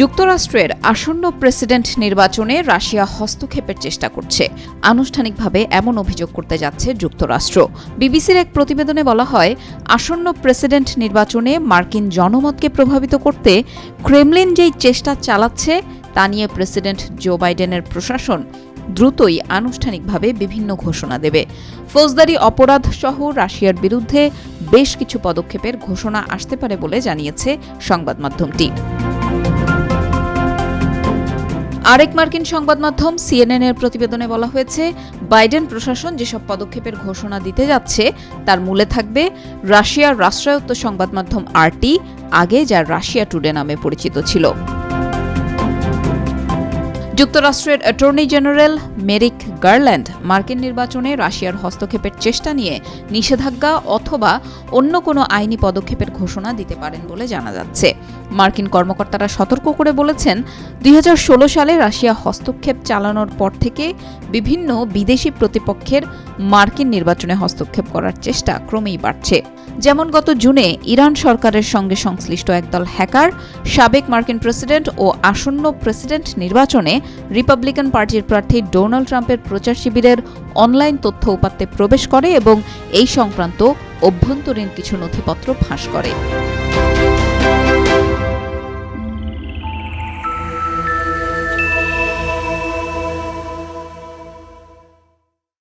যুক্তরাষ্ট্রের আসন্ন প্রেসিডেন্ট নির্বাচনে রাশিয়া হস্তক্ষেপের চেষ্টা করছে। আনুষ্ঠানিকভাবে এমন অভিযোগ করতে যাচ্ছে যুক্তরাষ্ট্র। বিবিসির এক প্রতিবেদনে বলা হয়, আসন্ন প্রেসিডেন্ট নির্বাচনে মার্কিন জনমতকে প্রভাবিত করতে ক্রেমলিন যেই চেষ্টা চালাচ্ছে, তা নিয়ে প্রেসিডেন্ট জো বাইডেনের প্রশাসন দ্রুতই আনুষ্ঠানিকভাবে বিভিন্ন ঘোষণা দেবে। ফৌজদারি অপরাধ সহ রাশিয়ার বিরুদ্ধে বেশ কিছু পদক্ষেপের ঘোষণা আসতে পারে বলে জানিয়েছে সংবাদ মাধ্যমটি। আরেক মার্কিন সংবাদ মাধ্যম সিএনএন এর প্রতিবেদনে বলা হয়েছে, বাইডেন প্রশাসন যেসব পদক্ষেপের ঘোষণা দিতে যাচ্ছে, তার মূলে থাকবে রাশিয়ার রাষ্ট্রায়ত্ত সংবাদ মাধ্যম আরটি, আগে যা রাশিয়া টুডে নামে পরিচিত ছিল। যুক্তরাষ্ট্রের অ্যাটর্নি জেনারেল মেরিক গার্ল্যান্ড, মার্কিন নির্বাচনে রাশিয়ার হস্তক্ষেপের চেষ্টা নিয়ে নিষেধাজ্ঞা অথবা অন্য কোনো আইনি পদক্ষেপের ঘোষণা দিতে পারেন বলে জানা যাচ্ছে। মার্কিন কর্মকর্তারা সতর্ক করে বলেছেন দু হাজার ষোলো সালে রাশিয়া হস্তক্ষেপ চালানোর পর থেকে বিভিন্ন বিদেশি প্রতিপক্ষের মার্কিন নির্বাচনে হস্তক্ষেপ করার চেষ্টা ক্রমেই বাড়ছে। যেমন গত জুনে ইরান সরকারের সঙ্গে সংশ্লিষ্ট একদল হ্যাকার, সাবেক মার্কিন প্রেসিডেন্ট ও আসন্ন প্রেসিডেন্ট নির্বাচনে রিপাবলিকান পার্টির প্রার্থী ডোনাল্ড ট্রাম্পের প্রচার শিবিরের অনলাইন তথ্য উপাত্তে প্রবেশ করে এবং এই সংক্রান্ত অভ্যন্তরীণ কিছু নথিপত্র ফাঁস করে।